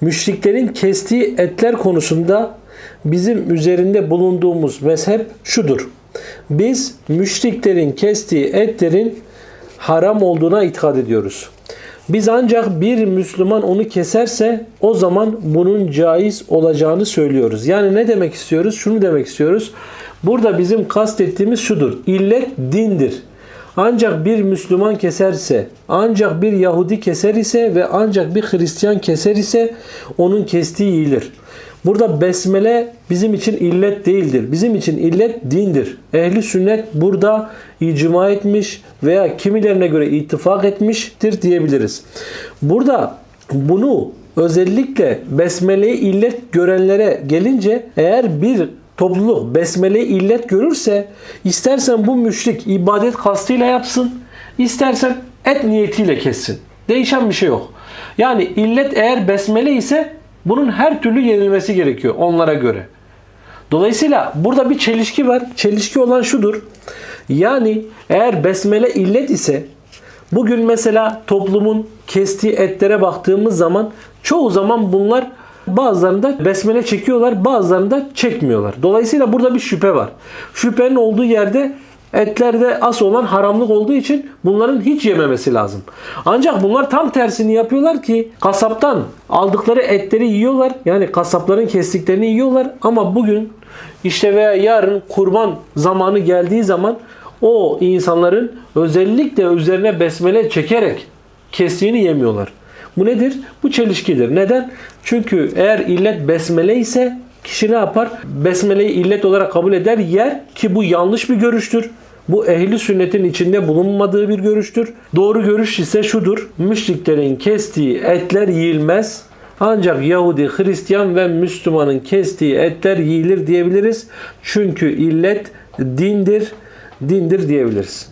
Müşriklerin kestiği etler konusunda bizim üzerinde bulunduğumuz mezhep şudur. Biz müşriklerin kestiği etlerin haram olduğuna itikad ediyoruz. Biz ancak bir Müslüman onu keserse o zaman bunun caiz olacağını söylüyoruz. Yani ne demek istiyoruz? Şunu demek istiyoruz. Burada bizim kastettiğimiz şudur. İllet dindir. Ancak bir Müslüman keserse, ancak bir Yahudi keser ise ve ancak bir Hristiyan keser ise onun kestiği yiyilir. Burada besmele bizim için illet değildir. Bizim için illet dindir. Ehli sünnet burada icma etmiş veya kimilerine göre ittifak etmiştir diyebiliriz. Burada bunu özellikle besmeleyi illet görenlere gelince eğer bir topluluk besmeleyi illet görürse istersen bu müşrik ibadet kastıyla yapsın, istersen et niyetiyle kessin. Değişen bir şey yok. Yani illet eğer besmele ise bunun her türlü yenilmesi gerekiyor onlara göre. Dolayısıyla burada bir çelişki var. Çelişki olan şudur. Yani eğer besmele illet ise bugün mesela toplumun kestiği etlere baktığımız zaman çoğu zaman bunlar bazılarında besmele çekiyorlar bazılarında çekmiyorlar. Dolayısıyla burada bir şüphe var. Şüphenin olduğu yerde etlerde as olan haramlık olduğu için bunların hiç yememesi lazım. Ancak bunlar tam tersini yapıyorlar ki kasaptan aldıkları etleri yiyorlar. Yani kasapların kestiklerini yiyorlar ama bugün işte veya yarın kurban zamanı geldiği zaman o insanların özellikle üzerine besmele çekerek kestiğini yemiyorlar. Bu nedir? Bu çelişkidir. Neden? Çünkü eğer illet besmele ise kişi ne yapar? Besmeleyi illet olarak kabul eder, yer ki bu yanlış bir görüştür. Bu ehli sünnetin içinde bulunmadığı bir görüştür. Doğru görüş ise şudur. Müşriklerin kestiği etler yiyilmez. Ancak Yahudi, Hristiyan ve Müslümanın kestiği etler yiyilir diyebiliriz. Çünkü illet dindir, dindir diyebiliriz.